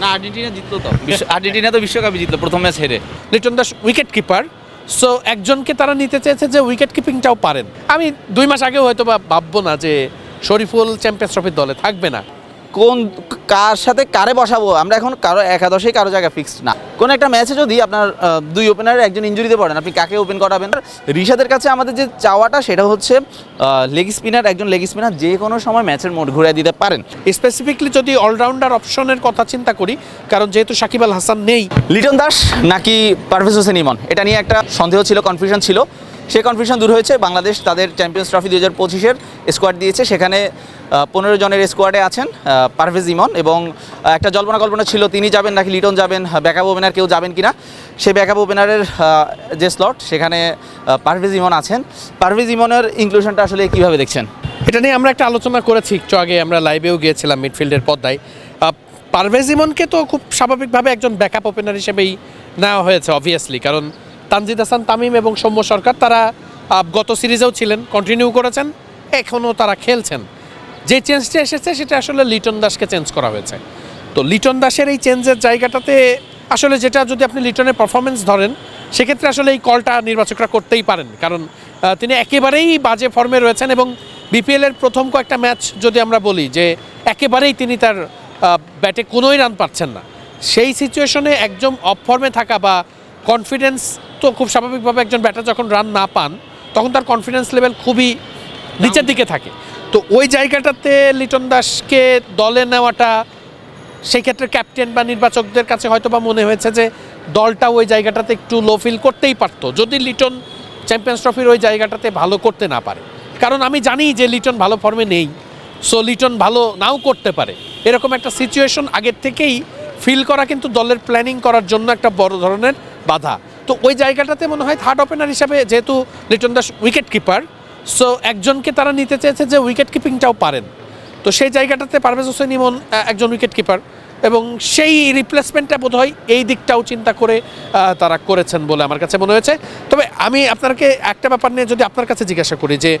না আর্জেন্টিনা জিতলো তো। আর্জেন্টিনা তো বিশ্বকাপে জিতলো প্রথম ম্যাচ হেরে। Liton Das wicket keeper so একজনকে তারা নিতে চেয়েছে যে উইকেট কিপিংটাও পারেন। আমি দুই মাস আগেও হয়তো বা ভাববো না যে শরীফুল চ্যাম্পিয়ন্স ট্রফির দলে থাকবে না। কোন কার সাথে কারে বসাবো? আমরা এখন কারও একাদশেই কারও জায়গা ফিক্সড না। কোন একটা ম্যাচে যদি আপনার দুই ওপেনারের একজন ইঞ্জুরিতে পড়েন আপনি কাকে ওপেন করাবেন? ঋষাদের কাছে আমাদের যে চাওয়াটা সেটা হচ্ছে লেগ স্পিনার একজন লেগ স্পিনার যে কোনো সময় ম্যাচের মোড ঘুরে দিতে পারেন। স্পেসিফিকলি যদি অলরাউন্ডার অপশনের কথা চিন্তা করি কারণ যেহেতু সাকিব আল হাসান নেই। লিটন দাস নাকি পারভেজ হোসেন ইমন? এটা নিয়ে একটা সন্দেহ ছিল কনফিউশন ছিল। সেই কনফিউশন দূর হয়েছে। বাংলাদেশ তাদের চ্যাম্পিয়ন্স ট্রফি দু হাজার পঁচিশের স্কোয়াড দিয়েছে। সেখানে পনেরো জনের স্কোয়াডে আছেন পারভেজ ইমন এবং একটা জল্পনা কল্পনা ছিল, তিনি যাবেন নাকি লিটন যাবেন ব্যাকআপ ওপেনার কেউ যাবেন কিনা। সেই ব্যাকআপ ওপেনারের যে স্লট সেখানে পারভেজ ইমন আছেন। পারভেজ ইমনের ইনক্লুশনটা আসলে কীভাবে দেখছেন? এটা নিয়ে আমরা একটা আলোচনা করেছি একটু আগে, আমরা লাইভেও গিয়েছিলাম মিডফিল্ডের পদ্মায়। পারভেজ ইমনকে তো খুব স্বাভাবিকভাবে একজন ব্যাকআপ ওপেনার হিসেবেই নেওয়া হয়েছে অবভিয়াসলি কারণ তানজিদ হাসান, তামিম এবং সৌম্য সরকার, তারা গত সিরিজেও ছিলেন কন্টিনিউ করেছেন, এখনও তারা খেলছেন। যে চেঞ্জটা এসেছে, সেটা আসলে লিটন দাসকে চেঞ্জ করা হয়েছে। তো লিটন দাসের এই চেঞ্জের জায়গাটাতে আসলে যেটা যদি আপনি লিটনের পারফরমেন্স ধরেন, সেক্ষেত্রে আসলে এই কলটা নির্বাচকরা করতেই পারেন কারণ তিনি একেবারেই বাজে ফর্মে রয়েছেন এবং বিপিএলের প্রথম কয়েকটা ম্যাচ যদি আমরা বলি, যে একেবারেই তিনি তার ব্যাটে কোনোই রান পাচ্ছেন না। সেই সিচুয়েশনে একদম অফ ফর্মে থাকা বা কনফিডেন্স তো খুব স্বাভাবিকভাবে একজন ব্যাটার যখন রান না পান, তখন তার কনফিডেন্স লেভেল খুবই নিচের দিকে থাকে। তো ওই জায়গাটাতে লিটন দাসকে দলে নেওয়াটা, সেই ক্ষেত্রে ক্যাপ্টেন বা নির্বাচকদের কাছে হয়তো বা মনে হয়েছে যে দলটা ওই জায়গাটাতে একটু লো ফিল করতেই পারতো, যদি লিটন চ্যাম্পিয়ন্স ট্রফির ওই জায়গাটাতে ভালো করতে না পারে। কারণ আমি জানি যে লিটন ভালো ফর্মে নেই সো লিটন ভালো নাও করতে পারে। এরকম একটা সিচুয়েশন আগের থেকেই ফিল করা কিন্তু দলের প্ল্যানিং করার জন্য একটা বড় ধরনের বাধা। তো ওই জায়গাটাতে মনে হয় থার্ড ওপেনার হিসাবে যেহেতু Liton Das wicket keeper so একজনকে তারা নিতে চেয়েছে যে উইকেট কিপিংটাও পারেন। তো সেই জায়গাটাতে পারভেজ হোসেন ইমন একজন উইকেট কিপার এবং সেই রিপ্লেসমেন্টটা বোধ হয় এই দিকটাও চিন্তা করে তারা করেছেন বলে আমার কাছে মনে হয়েছে। তবে আমি আপনাকে একটা ব্যাপার নিয়ে যদি আপনার কাছে জিজ্ঞাসা করি যে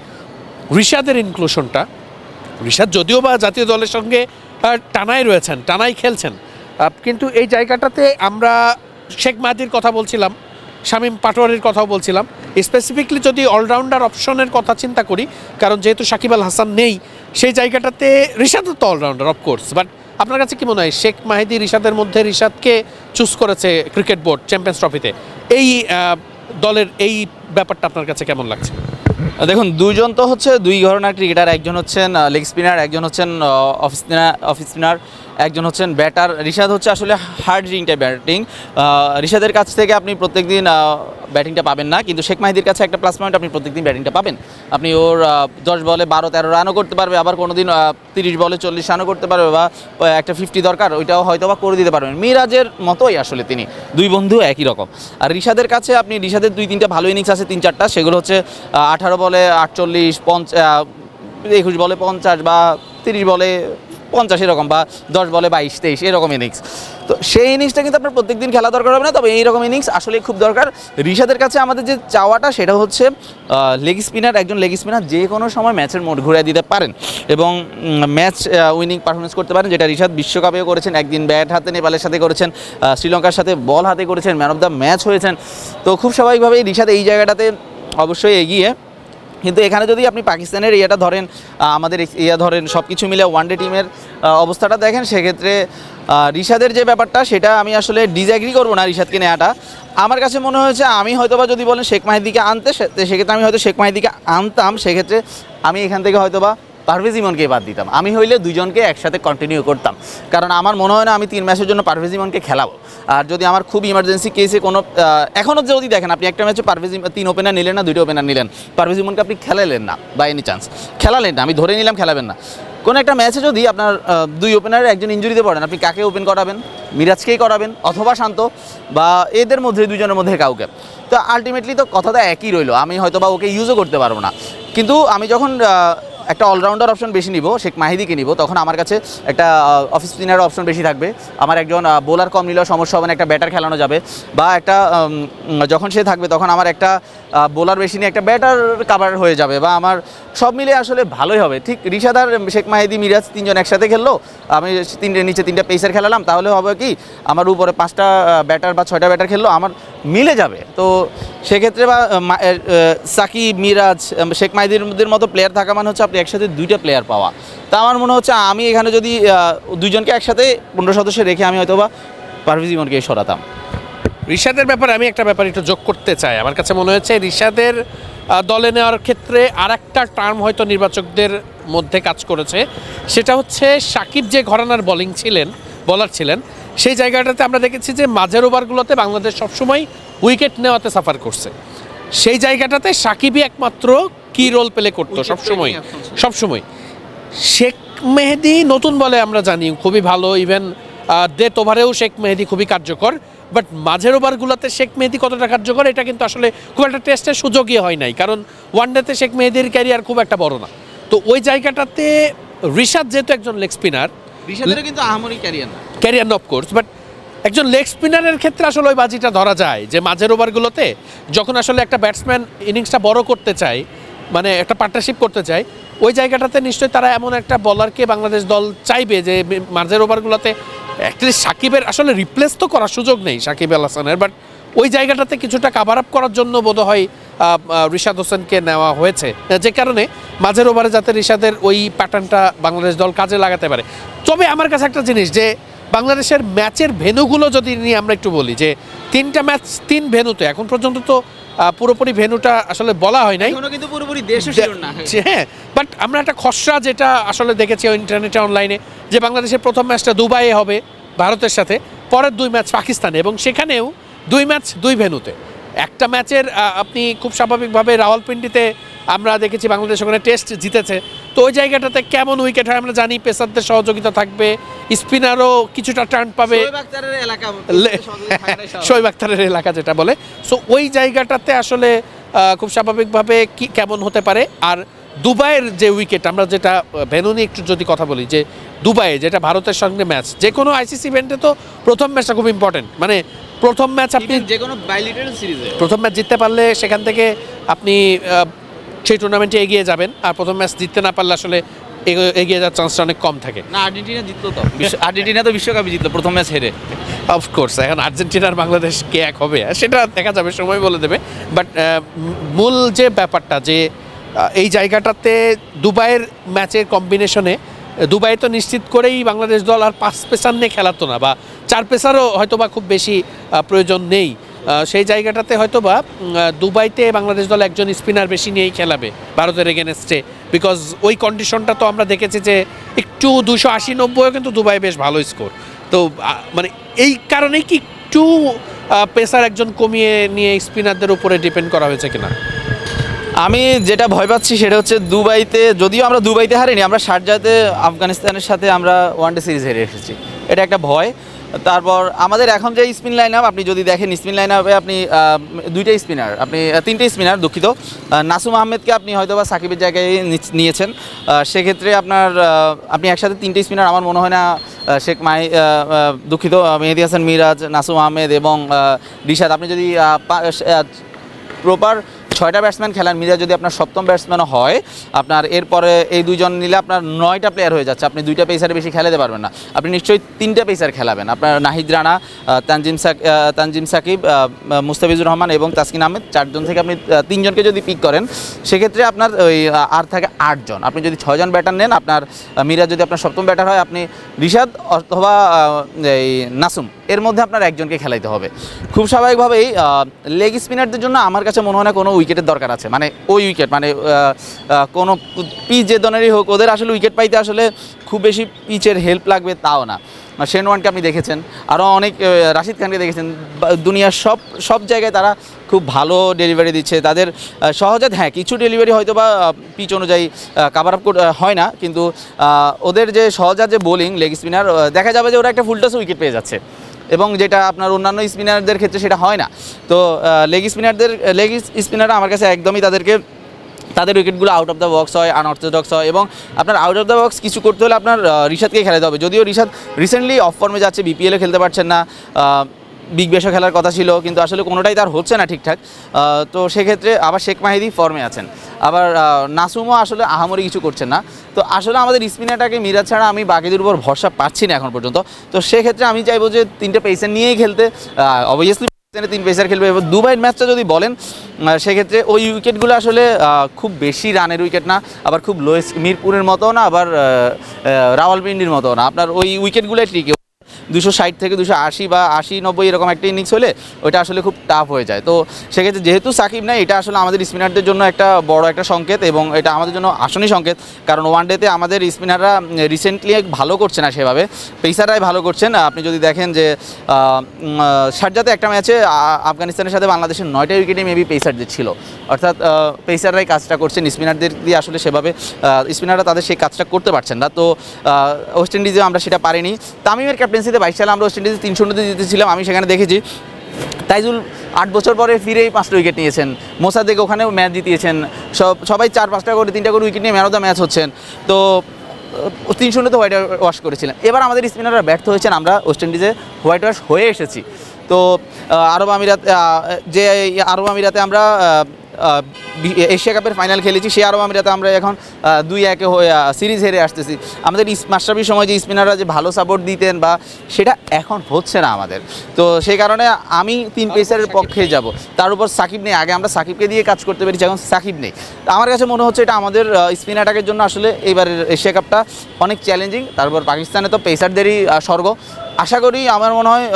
ঋষাদের ইনক্লুশনটা ঋষাদ যদিও বা জাতীয় দলের সঙ্গে টানাই রয়েছেন টানাই খেলছেন কিন্তু এই জায়গাটাতে আমরা শেখ মাহাদির কথা বলছিলাম শামীম পাটোয়ারির কথাও বলছিলাম। স্পেসিফিকলি যদি অলরাউন্ডার অপশনের কথা চিন্তা করি, কারণ যেহেতু সাকিব আল হাসান নেই, সেই জায়গাটাতে ঋষাদও তো অলরাউন্ডার অফকোর্স বাট আপনার কাছে কি মনে হয়, শেখ মাহিদি ঋষাদের মধ্যে ঋষাদকে চুজ করেছে ক্রিকেট বোর্ড চ্যাম্পিয়ন্স ট্রফিতে এই দলের এই ব্যাপারটা আপনার কাছে কেমন লাগছে? দেখুন, দুইজন তো হচ্ছে দুই ধরনের ক্রিকেটার একজন হচ্ছেন লেগ স্পিনার একজন হচ্ছেন অফ স্পিনার অফ স্পিনার একজন হচ্ছেন ব্যাটার। রিশাদ হচ্ছে আসলে হার্ড টাইপ ব্যাটিং রিশাদের কাছ থেকে আপনি প্রত্যেকদিন ব্যাটিংটা পাবেন না, কিন্তু শেখ মাহিদির কাছে একটা প্লাস পয়েন্ট আপনি প্রত্যেকদিন ব্যাটিংটা পাবেন। আপনি ওর দশ বলে বারো, তেরো রানও করতে পারবে, আবার কোনো দিন তিরিশ বলে চল্লিশ রানও করতে পারবে বা একটা ফিফটি দরকার, ওইটাও হয়তো বা করে দিতে পারবেন। মিরাজের মতোই আসলে তিনি। দুই বন্ধু একই রকম। আর রিশাদের কাছে আপনি, রিশাদের দুই, তিনটা ভালো ইনিংস আছে, তিন, চারটা, সেগুলো হচ্ছে আঠারো বলে আটচল্লিশ পঞ্চাশ একুশ বলে পঞ্চাশ বা তিরিশ বলে পঞ্চাশ এরকম বা দশ বলে বাইশ, তেইশ, এরকম ইনিংস তো সেই ইনিংসটা কিন্তু আপনার প্রত্যেকদিন খেলা দরকার হবে না, তবে এইরকম ইনিংস আসলে খুব দরকার। ঋষাদের কাছে আমাদের যে চাওয়াটা, সেটা হচ্ছে লেগ স্পিনার একজন লেগ স্পিনার যে কোনো সময় ম্যাচের মোড ঘুরে দিতে পারেন এবং ম্যাচ উইনিং পারফরমেন্স করতে পারেন, যেটা ঋষাদ বিশ্বকাপেও করেছেন, একদিন ব্যাট হাতে নেপালের সাথে করেছেন শ্রীলঙ্কার সাথে বল হাতে করেছেন ম্যান অফ দ্য ম্যাচ হয়েছেন। তো খুব স্বাভাবিকভাবেই ঋষাদ এই জায়গাটাতে অবশ্যই এগিয়ে কিন্তু এখানে যদি আপনি পাকিস্তানের ইয়েটা ধরেন আমাদের ইয়া ধরেন সব কিছু মিলে ওয়ানডে টিমের অবস্থাটা দেখেন, সেক্ষেত্রে রিশাদের যে ব্যাপারটা, সেটা আমি আসলে ডিসঅ্যাগ্রি করব না রিশাদকে নেওয়াটা আমার কাছে মনে হয়েছে আমি হয়তোবা যদি বলেন শেখ মাহিদিকে আনতে সেক্ষেত্রে আমি হয়তো শেখ মাহিদিকে আনতাম, সেক্ষেত্রে আমি এখান থেকে হয়তোবা পারভেজ ইমনকে বাদ দিতাম। আমি হইলে দুজনকে একসাথে কন্টিনিউ করতাম। কারণ আমার মনে হয় না আমি তিন ম্যাচের জন্য পারভেজ ইমনকে খেলাবো। আর যদি আমার খুব ইমার্জেন্সি কেসে কোনো এখনও যদি দেখেন আপনি একটা ম্যাচে পারভেজ তিন ওপেনার নিলেন না, দুইটা ওপেনার নিলেন, পারভেজ ইমনকে আপনি খেলালেন না বাই এনি চান্স খেলালেন না, আমি ধরে নিলাম খেলাবেন না। কোনো একটা ম্যাচে যদি আপনার দুই ওপেনারের একজন ইঞ্জুরিতে পড়েন, আপনি কাকে ওপেন করাবেন? মিরাজকেই করাবেন, অথবা শান্ত, বা এদের মধ্যে দুজনের মধ্যে কাউকে। তো আলটিমেটলি তো কথাটা একই রইল, আমি হয়তো বা ওকে ইউজও করতে পারব না। কিন্তু আমি যখন একটা অলরাউন্ডার অপশন বেশি নিব, শেখ মাহিদিকে নিব। তখন আমার কাছে একটা অফ স্পিনার অপশন বেশি থাকবে। আমার একজন বোলার কম নিলেও সমস্যা হবে না, একটা ব্যাটার খেলানো যাবে। বা একটা যখন সে থাকবে, তখন আমার একটা বোলার বেশি নিয়ে একটা ব্যাটার কাভার হয়ে যাবে। বা আমার সব মিলে আসলে ভালোই হবে। ঠিক রিশাদার শেখ মাহিদি, মিরাজ তিনজন একসাথে খেললো। আমি তিনটে, নিচে তিনটা পেসার খেলালাম। তাহলে হবে কি, আমার উপরে পাঁচটা ব্যাটার বা ছয়টা ব্যাটার খেললো, আমার মিলে যাবে। তো সেক্ষেত্রে বা সাকিব, মিরাজ শেখ মাহিদির মতো প্লেয়ার থাকা মানে হচ্ছে আপনি একসাথে দুইটা প্লেয়ার পাওয়া। তা আমার মনে হচ্ছে আমি এখানে যদি দুইজনকে একসাথে পনেরো সদস্য রেখে আমি হয়তো বা পারভেজ ইমনকে সরাতাম। রিশাদের ব্যাপারে আমি একটা ব্যাপার একটু যোগ করতে চাই। আমার কাছে মনে হয়েছে রিশাদের দলে নেওয়ার ক্ষেত্রে আর একটা টার্ম হয়তো নির্বাচকদের মধ্যে কাজ করেছে। সেটা হচ্ছে সাকিব যে ঘরানার বোলিং ছিলেন বলার ছিলেন, সেই জায়গাটাতে আমরা দেখেছি যে মাঝের ওভারগুলোতে বাংলাদেশ সবসময় উইকেট নেওয়াতে সাফার করছে। সেই জায়গাটাতে সাকিবই একমাত্র কি রোল প্লে করতো? সবসময় সবসময় শেখ মেহেদি নতুন বলে আমরা জানি খুবই ভালো ইভেন ডেথ ওভারেও শেখ মেহেদি খুবই কার্যকর বাট মাঝের ওভারগুলোতে শেখ মেহেদি কতটা কার্যকর এটা কিন্তু আসলে খুব একটা টেস্টের সুযোগই হয় নাই কারণ ওয়ানডেতে শেখ মেহেদির ক্যারিয়ার খুব একটা বড় না। তো ওই জায়গাটাতে ঋষাদ যেহেতু একজন লেগ স্পিনার কিন্তু আহামরি ক্যারিয়ার না। ক্যারিয়ার অফ কোর্স বাট একজন লেগ স্পিনারের ক্ষেত্রে আসলে ওই বাজিটা ধরা যায় যে মাঝের ওভারগুলোতে যখন আসলে একটা ব্যাটসম্যান ইনিংসটা বড় করতে চায় মানে একটা পার্টনারশিপ করতে চায় ওই জায়গাটাতে নিশ্চয়ই তারা এমন একটা বলারকে বাংলাদেশ দল চাইবে যে মাঝের ওভারগুলোতে অ্যাটলিস্ট সাকিবের আসলে রিপ্লেস তো করার সুযোগ নেই সাকিব আল হাসানের বাট ওই জায়গাটাতে কিছুটা কাভার আপ করার জন্য বোধহয় আহ, আহ, রিশাদ হোসেনকে নেওয়া হয়েছে। যে কারণে মাঝের ওভারে যাতে রিশাদের ওই প্যাটার্নটা বাংলাদেশ দল কাজে লাগাতে পারে। তবে আমার কাছে একটা জিনিস যে বাংলাদেশের ম্যাচের ভেনুগুলো যদি নিয়ে আমরা একটু বলি যে তিনটা ম্যাচ তিন ভেনুতে এখন পর্যন্ত তো পুরোপুরি ভেনুটা আসলে বলা হয় নাই। কিন্তু পুরোপুরি হ্যাঁ বাট আমরা একটা খসড়া যেটা আসলে দেখেছি ইন্টারনেটে অনলাইনে যে বাংলাদেশের প্রথম ম্যাচটা দুবাইয়ে হবে ভারতের সাথে পরের দুই ম্যাচ পাকিস্তানে এবং সেখানেও দুই ম্যাচ দুই ভেনুতে একটা ম্যাচের আপনি খুব স্বাভাবিকভাবে রাওয়ালপিন্ডিতে আমরা দেখেছি বাংলাদেশ ওখানে টেস্ট জিতেছে তো ওই জায়গাটাতে কেমন উইকেট হয় আমরা জানি পেসারদের সহযোগিতা থাকবে স্পিনারও কিছুটা টার্ন পাবে। শোয়েব আক্তারের এলাকা যেটা বলে। সো ওই জায়গাটাতে আসলে খুব স্বাভাবিকভাবে কি কেমন হতে পারে? আর দুবাইয়ের যে উইকেট আমরা যেটা ভেনু নিয়ে একটু যদি কথা বলি যে দুবাইয়ে যেটা ভারতের সঙ্গে ম্যাচ যে কোনো আইসিসি ইভেন্টে তো প্রথম ম্যাচটা খুব ইম্পর্টেন্ট মানে প্রথম ম্যাচ আপনি যে কোনো প্রথম ম্যাচ জিততে পারলে সেখান থেকে আপনি সেই টুর্নামেন্টে এগিয়ে যাবেন। আর প্রথম ম্যাচ জিততে না পারলে আসলে এগো- এগিয়ে যাওয়ার চান্সটা অনেক কম থাকে। না আর্জেন্টিনা জিতলো তো। আর্জেন্টিনা তো বিশ্বকাপে জিতলো প্রথম ম্যাচ হেরে। অফকোর্স এখন আর্জেন্টিনার বাংলাদেশ কে এক হবে? সেটা দেখা যাবে সময় বলে দেবে। বাট মূল যে ব্যাপারটা যে এই জায়গাটাতে দুবাইয়ের ম্যাচের কম্বিনেশনে দুবাই তো নিশ্চিত করেই বাংলাদেশ দল আর পাঁচ পেসার নিয়ে খেলাতো না বা চার পেসারও হয়তো বা খুব বেশি প্রয়োজন নেই। সেই জায়গাটাতে হয়তো বা দুবাইতে বাংলাদেশ দল একজন স্পিনার বেশি নিয়েই খেলাবে ভারতের এগেনস্টে বিকজ ওই কন্ডিশনটা তো আমরা দেখেছি যে একটু দুশো আশি নব্বইও কিন্তু দুবাই বেশ ভালো স্কোর তো মানে এই কারণেই কি একটু পেসার একজন কমিয়ে নিয়ে স্পিনারদের উপরে ডিপেন্ড করা হয়েছে কিনা? আমি যেটা ভয় পাচ্ছি সেটা হচ্ছে দুবাইতে, যদিও আমরা দুবাইতে হারিনি, আমরা শারজাতে আফগানিস্তানের সাথে আমরা ওয়ানডে সিরিজ হেরে এসেছি। এটা একটা ভয়। তারপর আমাদের এখন যে স্পিন লাইন আপ আপনি যদি দেখেন স্পিন লাইন আপে আপনি দুইটা স্পিনার আপনি তিনটে স্পিনার দুঃখিত। নাসুম আহমেদকে আপনি হয়তো বা সাকিবের জায়গায় নিয়েছেন। সেক্ষেত্রে আপনার আপনি একসাথে তিনটে স্পিনার আমার মনে হয় না শেখ আহ, দুঃখিত মেহেদি হাসান মিরাজ নাসুম আহমেদ এবং রিশাদ। আপনি যদি প্রপার ছয়টা ব্যাটসম্যান খেলান, মিরাজ যদি আপনার সপ্তম ব্যাটসম্যানও হয়, আপনার এরপরে এই দুজন নিলে আপনার নয়টা প্লেয়ার হয়ে যাচ্ছে। আপনি দুইটা পেসারে বেশি খেলাতে পারবেন না। আপনি নিশ্চয়ই তিনটা পেসার খেলাবেন। আপনার নাহিদ রানা তানজিম সাক তানজিম সাকিব মুস্তাফিজুর রহমান এবং তাসকিন আহমেদ, চারজন থেকে আপনি তিনজনকে যদি পিক করেন, সেক্ষেত্রে আপনার ওই আর থাকে আটজন। আপনি যদি ছয়জন ব্যাটার নেন, আপনার মিরাজ যদি আপনার সপ্তম ব্যাটার হয়, আপনি রিশাদ অথবা এই নাসুম এর মধ্যে আপনার একজনকে খেলাইতে হবে। খুব স্বাভাবিকভাবেই লেগ স্পিনারদের জন্য আমার কাছে মনে হয় না কোনো উইকেটের দরকার আছে। মানে ওই উইকেট মানে কোনো পিচ যে ধরনেরই হোক ওদের আসলে উইকেট পাইতে আসলে খুব বেশি পিচের হেল্প লাগবে তাও না। শেন ওয়ানকে আপনি দেখেছেন আরও অনেক রাশিদ খানকে দেখেছেন। দুনিয়ার সব সব জায়গায় তারা খুব ভালো ডেলিভারি দিচ্ছে। তাদের আহ, সহজে হ্যাঁ কিছু ডেলিভারি হয়তো বা পিচ অনুযায়ী কাভার আপ হয় না। কিন্তু ওদের যে সহজাত যে বোলিং লেগ স্পিনার দেখা যাবে যে ওরা একটা ফুলটস উইকেট পেয়ে যাচ্ছে। এবং যেটা আপনার অন্যান্য স্পিনারদের ক্ষেত্রে সেটা হয় না। তো লেগ স্পিনারদের লেগ স্পিনাররা আমার কাছে একদমই তাদেরকে, তাদের উইকেটগুলো আউট অফ দ্য বক্স হয় আনঅর্থোডক্স হয় এবং আপনার আউট অফ দ্য বক্স কিছু করতে হলে আপনার ঋষাদকে খেলাতে হবে। যদিও রিশাদ রিসেন্টলি অফ ফর্মে যাচ্ছে বিপিএলে খেলতে পারছেন না বিগ বেশও খেলার কথা ছিল, কিন্তু আসলে কোনোটাই তার হচ্ছে না ঠিকঠাক। তো সেক্ষেত্রে আবার শেখ মাহিদি ফর্মে আছেন। আবার নাসুমও আসলে আহামরি কিছু করছেন না। তো আসলে আমাদের স্পিনারটাকে মিরাজ ছাড়া আমি বাকিদের উপর ভরসা পাচ্ছি না এখন পর্যন্ত। তো সেক্ষেত্রে আমি চাইব যে তিনটে পেসার নিয়েই খেলতে অবভিয়াসলি তিন পেসার খেলবে। এবং দুবাইয়ের ম্যাচটা যদি বলেন সেক্ষেত্রে ওই উইকেটগুলো আসলে খুব বেশি রানের উইকেট না, আবার খুব লোয়েস্ট মিরপুরের মতো না, আবার রাওয়ালপিন্ডির মতো না। আপনার ওই উইকেটগুলোই ঠিক দুশো ষাট থেকে দুশো আশি বা আশি, নব্বই এরকম একটা ইনিংস হলে ওইটা আসলে খুব টাফ হয়ে যায়। তো সেক্ষেত্রে যেহেতু সাকিব নাই, এটা আসলে আমাদের স্পিনারদের জন্য একটা বড় একটা সংকেত এবং এটা আমাদের জন্য আসনই সংকেত। কারণ ওয়ান ডেতে আমাদের স্পিনাররা রিসেন্টলি ভালো করছে না সেভাবে। পেসাররাই ভালো করছেন। আপনি যদি দেখেন যে শারজাতে একটা ম্যাচে আফগানিস্তানের সাথে বাংলাদেশের নয়টা উইকেটে মেবি পেসারদের ছিল। অর্থাৎ পেসাররাই কাজটা করছেন স্পিনারদের দিয়ে আসলে সেভাবে স্পিনাররা তাদের সেই কাজটা করতে পারছেন না। তো ওয়েস্ট ইন্ডিজে আমরা সেটা পারিনি। তামিমের ক্যাপ্টেন্সিতে বাইশ সালে আমরা ওয়েস্ট ইন্ডিজে তিন উন্নতি জিতেছিলাম, আমি সেখানে দেখেছি। তাইজুল আট বছর পরে ফিরেই পাঁচটা উইকেট নিয়েছেন। মোসাদেক ওখানেও ম্যাচ জিতিয়েছেন। সব, সবাই চার পাঁচটা করে, তিনটা করে উইকেট নিয়ে ম্যান অফ দ্য ম্যাচ হচ্ছেন। তো তিন শূন্যতে হোয়াইট ওয়াশ করেছিলেন। এবার আমাদের স্পিনাররা ব্যর্থ হয়েছেন, আমরা ওয়েস্ট ইন্ডিজে হোয়াইট ওয়াশ হয়ে এসেছি। তো আরব আমিরাত যে আরব আমিরাতে আমরা এশিয়া কাপের ফাইনাল খেলেছি সেই আরব আমিরাতে আমরা এখন দুই একে হয়ে সিরিজ হেরে আসতেছি। আমাদের মাস্টারবির সময় যে স্পিনাররা যে ভালো সাপোর্ট দিতেন বা সেটা এখন হচ্ছে না আমাদের। তো সেই কারণে আমি তিন পেসারের পক্ষে যাব। তার উপর সাকিব নেই। আগে আমরা সাকিবকে দিয়ে কাজ করতে পেরেছি এখন সাকিব নেই। তো আমার কাছে মনে হচ্ছে এটা আমাদের স্পিন অ্যাটাকের জন্য আসলে এবারের এশিয়া কাপটা অনেক চ্যালেঞ্জিং তারপর পাকিস্তানে তো পেসারদেরই স্বর্গ। আশা করি আমার মনে হয়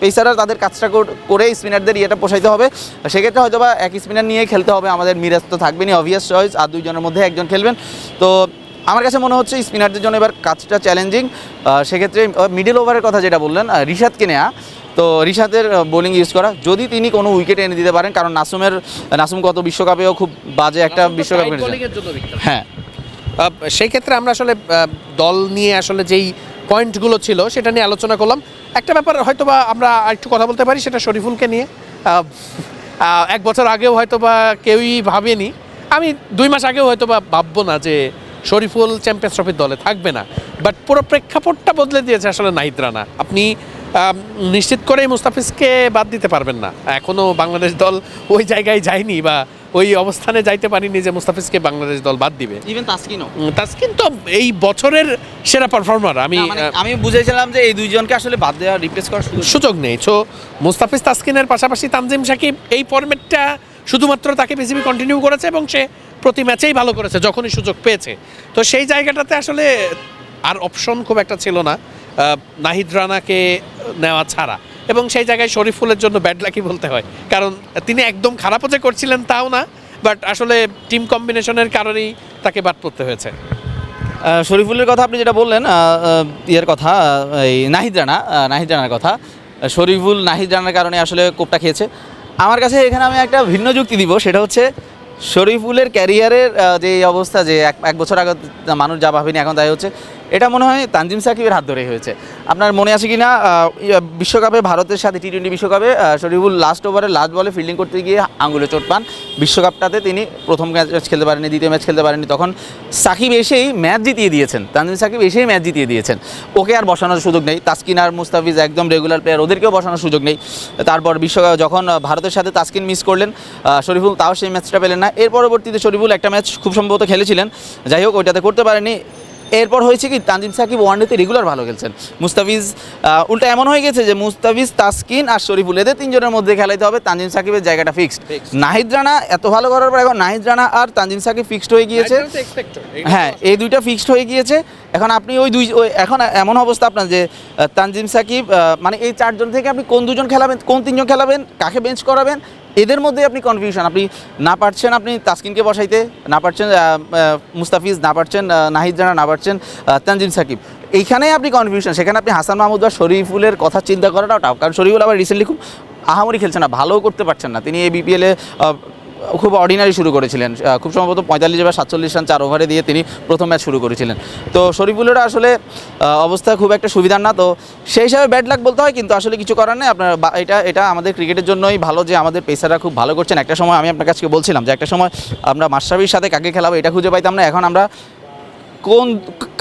পেসাররা তাদের কাজটা কর- স্পিনারদের ইয়েটা পোষাইতে হবে। সেক্ষেত্রে হয়তো বা এক স্পিনার নিয়ে খেলতে হবে আমাদের মিরাজ তো থাকবেনই অবভিয়াস চয়েস আর দুইজনের মধ্যে একজন খেলবেন। তো আমার কাছে মনে হচ্ছে স্পিনারদের জন্য এবার কাজটা চ্যালেঞ্জিং সেক্ষেত্রে মিডল ওভারের কথা যেটা বললেন রিশাদকে নেওয়া তো রিশাদের বোলিং ইউজ করা। যদি তিনি কোনো উইকেট এনে দিতে পারেন কারণ নাসুমের নাসুম গত বিশ্বকাপেও খুব বাজে একটা বিশ্বকাপ। হ্যাঁ। সেই ক্ষেত্রে আমরা আসলে দল নিয়ে আসলে যেই পয়েন্টগুলো ছিল, সেটা নিয়ে আলোচনা করলাম। একটা ব্যাপার হয়তো বা আমরা একটু কথা বলতে পারি, সেটা শরীফুলকে নিয়ে। এক বছর আগেও হয়তো বা কেউই ভাবেনি। আমি দুই মাস আগেও হয়তো বা ভাববো না যে শরীফুল চ্যাম্পিয়ন্স ট্রফির দলে থাকবে না। বাট পুরো প্রেক্ষাপটটা বদলে দিয়েছে আসলে নাহিদ রানা। আপনি নিশ্চিত করেই মুস্তাফিজকে বাদ দিতে পারবেন না। এখনও বাংলাদেশ দল ওই জায়গায় যায়নি বা ওই অবস্থানে যাইতে পারিনি যে মুস্তাফিজকে বাংলাদেশ দল বাদ দিবে। ইভেন তাসকিনও? তাসকিন তো এই বছরের সেরা পারফর্মার আমি মানে আমি বুঝেছিলাম যে এই দুইজনকে আসলে বাদ দেওয়া রিপ্লেস করার সুযোগ নেই। সো মুস্তাফিজ তাসকিনের পাশাপাশি তানজিম সাকিব এই ফরম্যাটটা শুধুমাত্র তাকে বিসিবি কন্টিনিউ করেছে এবং সে প্রতি ম্যাচেই ভালো করেছে যখনই সুযোগ পেয়েছে। তো সেই জায়গাটাতে আসলে আর অপশন খুব একটা ছিল না। নাহিদ রানাকে নেওয়া ছাড়া। এবং সেই জায়গায় শরীফুলের জন্য ব্যাড লাকি বলতে হয়। কারণ তিনি একদম খারাপও যে করছিলেন তাও না বাট আসলে টিম কম্বিনেশনের কারণেই তাকে বাদ পড়তে হয়েছে। শরীফুলের কথা আপনি যেটা বললেন ইয়ের কথা এই নাহিদ রানা নাহিদ রানার কথা শরীফুল নাহিদ রানার কারণে আসলে কোপটা খেয়েছে। আমার কাছে এখানে আমি একটা ভিন্ন যুক্তি দিব, সেটা হচ্ছে শরীফুলের ক্যারিয়ারের যে অবস্থা যে এক বছর আগে মানুষ যা ভাবেনি, এখন তাই হচ্ছে এটা মনে হয় তানজিম সাকিবের হাত ধরেই হয়েছে। আপনার মনে আছে কি না বিশ্বকাপে ভারতের সাথে টি টোয়েন্টি বিশ্বকাপে শরীফুল লাস্ট ওভারে লাস্ট বলে ফিল্ডিং করতে গিয়ে আঙুলে চোট পান। বিশ্বকাপটাতে তিনি প্রথম ম্যাচ খেলতে পারেননি, দ্বিতীয় ম্যাচ খেলতে পারেননি। তখন সাকিব এসেই ম্যাচ জিতিয়ে দিয়েছেন। তানজিম সাকিব এসেই ম্যাচ জিতিয়ে দিয়েছেন। ওকে আর বসানোর সুযোগ নেই। তাসকিন আর মুস্তাফিজ একদম রেগুলার প্লেয়ার ওদেরকেও বসানোর সুযোগ নেই। তারপর বিশ্বকাপ, যখন ভারতের সাথে তাসকিন মিস করলেন শরীফুল তাও সেই ম্যাচটা পেলেন না। এর পরবর্তীতে শরীফুল একটা ম্যাচ খুব সম্ভবত খেলেছিলেন। যাই হোক, ওইটাতে করতে পারেনি। এরপর হয়েছে কি তানজিম সাকিব ওয়ানডেতে রেগুলার ভালো খেলছেন। মুস্তাফিজ উল্টা এমন হয়ে গেছে যে মুস্তাফিজ তাসকিন আর শরীফুল এদের তিনজনের মধ্যে খেলাইতে হবে। তানজিম সাকিবের জায়গাটা ফিক্সড নাহিদ রানা এত ভালো করার পর এখন নাহিদ রানা আর তানজিম সাকিব ফিক্সড হয়ে গিয়েছে। হ্যাঁ এই দুইটা ফিক্সড হয়ে গিয়েছে। এখন আপনি ওই দুই ওই এখন এমন অবস্থা আপনার যে তানজিম সাকিব মানে এই চারজন থেকে আপনি কোন দুজন খেলাবেন কোন তিনজন খেলাবেন কাকে বেঞ্চ করাবেন এদের মধ্যে আপনি কনফিউশন আপনি না পারছেন আপনি তাসকিনকে বসাইতে, না পারছেন মুস্তাফিজ, না পারছেন নাহিদ জানা, না পারছেন তানজিম সাকিব। এইখানেই আপনি কনফিউশন সেখানে আপনি হাসান মাহমুদ বা শরীফুলের কথা চিন্তা করাটাও টাফ কারণ শরীফুল আবার রিসেন্টলি খুব আহামরি খেলছেন না, ভালোও করতে পারছেন না। তিনি এই বিপিএলে খুব অর্ডিনারি শুরু করেছিলেন। খুব সম্ভবত পঁয়তাল্লিশ বা সাতচল্লিশ রান চার ওভারে দিয়ে তিনি প্রথম ম্যাচ শুরু করেছিলেন। তো শরীফুলের আসলে অবস্থা খুব একটা সুবিধার না। তো সেই হিসাবে ব্যাড লাক বলতে হয়, কিন্তু আসলে কিছু করার নেই। আপনার এটা এটা আমাদের ক্রিকেটের জন্যই ভালো যে আমাদের পেসাররা খুব ভালো করছেন। একটা সময় আমি আপনার কাছে বলছিলাম যে, একটা সময় আমরা মাস্টারবির সাথে কাকে খেলাবো এটা খুঁজে পাইতাম না। এখন আমরা কোন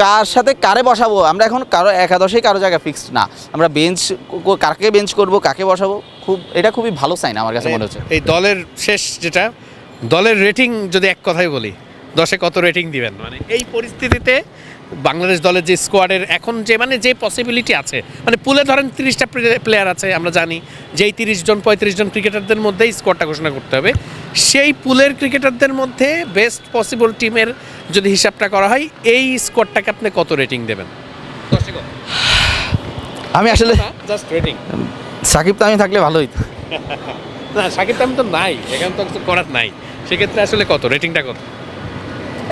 কার সাথে কারে বসাবো? আমরা এখন কারও একাদশেই কারও জায়গা ফিক্সড না। আমরা বেঞ্চ কাকে বেঞ্চ করব কাকে বসাবো? খুব এটা খুবই ভালো সাইন আমার কাছে মনে হচ্ছে। এই দলের শেষ যেটা দলের রেটিং যদি এক কথাই বলি দশে কত রেটিং দিবেন? মানে এই পরিস্থিতিতে বাংলাদেশ দলের যে স্কোয়াডের এখন যে মানে যে পসিবিলিটি আছে মানে পুলে ধরেন তিরিশটা প্লেয়ার আছে আমরা জানি যেই তিরিশ জন পঁয়ত্রিশ জন ক্রিকেটারদের মধ্যেই স্কোয়াডটা ঘোষণা করতে হবে। সেই পুলের ক্রিকেটারদের মধ্যে বেস্ট পসিবল টিমের যদি হিসাবটা করা হয় এই স্কোয়াডটাকে আপনি কত রেটিং দেবেন? আমি আসলে জাস্ট রেটিং সাকিব তামিম থাকলে ভালো হইতো না সাকিব তামিম তো নাই এখানে তো কিছু করার নাই। সেক্ষেত্রে আসলে কত? রেটিংটা কত?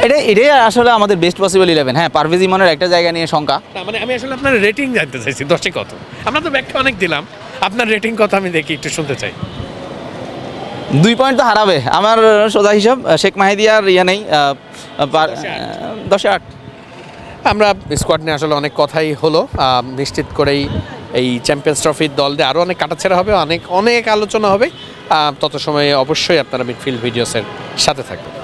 এটা এটাই আসলে আমাদের বেস্ট পসিবল ইলেভেন হ্যাঁ পারভেজ ইমনের একটা জায়গা নিয়ে শঙ্কা। না মানে আমি আসলে আপনার রেটিং জানতে চাইছি দশে কত? আমরা তো ব্যাখ্যা অনেক দিলাম। আপনার রেটিং কত আমি দেখি একটু শুনতে চাই। দুই পয়েন্ট তো হারাবে। আমার সোজা হিসাব শেখ মাহিদি আর ইয়ে নেই আহ, পার- দশে আট। আহ, দশে আট। আমরা স্কোয়াড নিয়ে আসলে অনেক কথাই হলো। আহ, নিশ্চিত করেই এই চ্যাম্পিয়ন্স ট্রফির দল দিয়ে আরও অনেক কাটাছেড়া হবে অনেক অনেক আলোচনা হবে। আহ, তত সময়ে অবশ্যই আপনারা মিডফিল্ড ভিডিওসের সাথে থাকবেন।